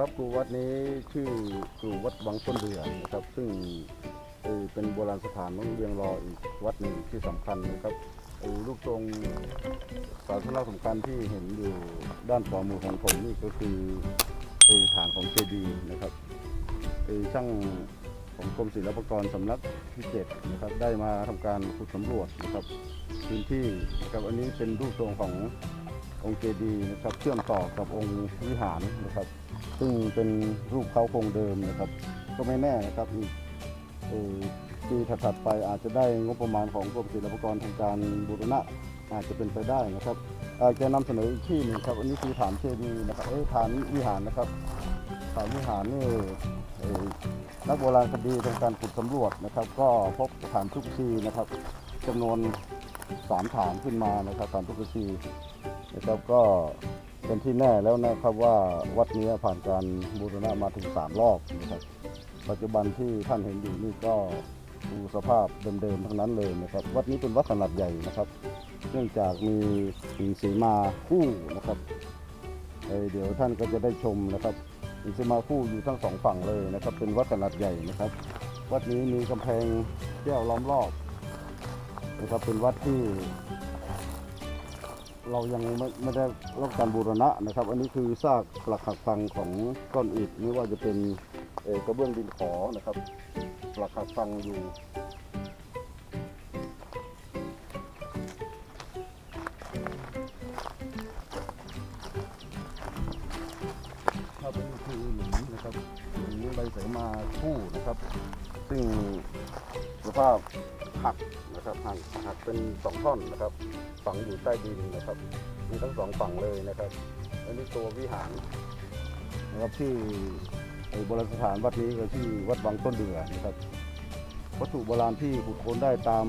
ครับครูวัดนี้ชื่อครูวัดวังต้นเดือนนะครับ ซึ่งเป็นโบราณสถานของเวียงรออีกวัดหนึ่งที่สำคัญนะครับรูปทรงศาสนาสำคัญที่เห็นอยู่ด้านขวามือของผมนี่ก็คือฐานของเจดีนะครับเอ่อช่างของกรมศิลปากรสำนักที่เจ็ดนะครับได้มาทำการขุดสำรวจนะครับพื้นที่นะครับอันนี้เป็นรูปทรงของ องค์เจดีย์นะครับเชื่อมต่อกับองค์วิหารนะครับ ซึ่งเป็นรูปเขาคงเดิมนะครับ ก็ไม่แน่นะครับอีกเออปีถัดไปอาจจะได้งบประมาณของกรมศิลปากรทางการบูรณะอาจจะเป็นไปได้นะครับอาจจะนำเสนออีกที่หนึงครับอันนี้คือฐานเจดีย์นะครับเอ้ฐานวิหารนะครับฐานวิหารนี่นักโบราณคดีทางการขุดสำรวจนะครับ ก็พบฐานทุกชีนะครับจำนวนสามฐานขึ้นมานะครับฐานทุกชี นะครับก็เป็นที่แน่แล้วนะครับว่าวัดนี้ผ่านการบูรณะมาถึงสามรอบนะครับปัจจุบันที่ท่านเห็นอยู่นี่ก็ดูสภาพเดิมๆทั้งนั้นเลยนะครับ วัดนี้เป็นวัดขนาดใหญ่นะครับ เนื่องจากมีหินสีมาคู่นะครับเเดี๋ยวท่านก็จะได้ชมนะครับหินสีมาคู่อยู่ทั้งสองฝั่งเลยนะครับ เป็นวัดขนาดใหญ่นะครับ วัดนี้มีกำแพงแก้วล้อมรอบนะครับเป็นวัดที่ เรายังไม่ไม่ได้รับการบูรณะนะครับ อันนี้คือซากปลักหักพังของก้อนอิฐไม่ว่าจะเป็นเอกระเบื้องดินขอนะครับ ปลักหักพังอยู่ถ้าเป็นคือหลุมนะครับหลุมใบเสมาคู่นะครับ ซึ่งสภาพหักนะครับหักหักเป็นสองท่อนนะครับ ฝังอยู่ใต้ดินนะครับ มีทั้งสองฝั่งเลยนะครับอันนี้ตัววิหารนะครับที่โบราณสถานวัดนี้ก็ที่วัดวังต้นเดือนะครับ วัตถุโบราณที่ขุดค้นได้ตาม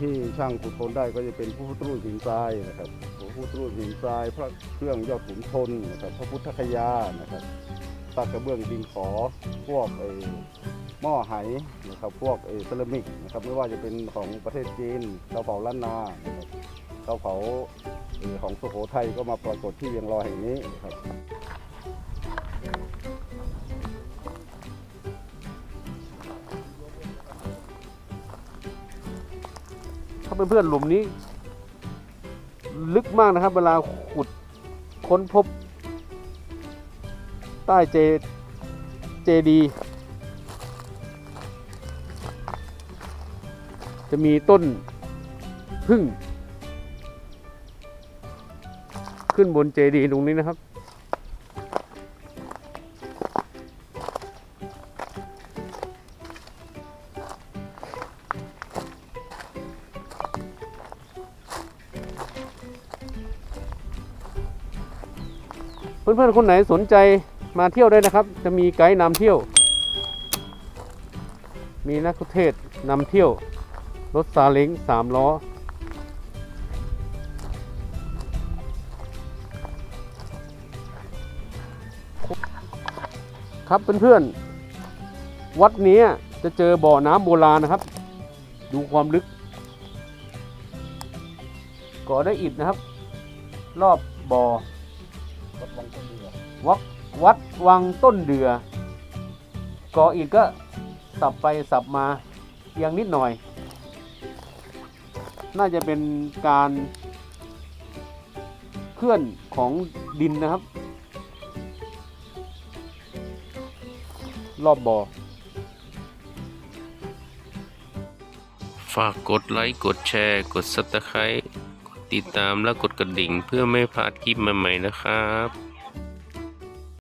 ที่ช่างขุดค้นได้ก็จะเป็นพระพุทธรูปหินทรายนะครับพระพุทธรูปหินทราย พระเครื่องยอดขุนทนนะครับ พระพุทธคยานะครับ ตากระเบื้องดินขอพวกไอ้หม้อไหนะครับพวกเออเซรามิกนะครับไม่ว่าจะเป็นของประเทศจีนเตาเผาล้านนาเตาเผาเออของสุโขทัยก็มาปรากฏที่เวียงรอแห่งนี้นะครับถ้าเพื่อนๆหลุมนี้ ลึกมากนะครับ เวลาขุดค้นพบ ใต้เจเจดี จะมีต้นพึ่ง ขึ้นบนเจดีตรงนี้นะครับ เพื่อนๆคนไหนสนใจ มาเที่ยวได้นะครับ จะมีไกด์นำเที่ยว มีนักเทศน์นำเที่ยว รถซาเล้งสามล้อ ครับเพื่อนๆ วัดนี้จะเจอบ่อน้ำโบราณนะครับ ดูความลึกก่อได้อิฐนะครับ รอบบ่อวัดวังต้นเดือวัด วัดวังต้นเดือก่ออิฐก็สับไปสับมาเอียงนิดหน่อย น่าจะเป็นการเคลื่อนของดินนะครับ รอบบ่อฝากกดไลค์กดแชร์ กด Subscribe กดติดตามและกดกระดิ่งเพื่อไม่พลาดคลิปใหม่ๆนะครับ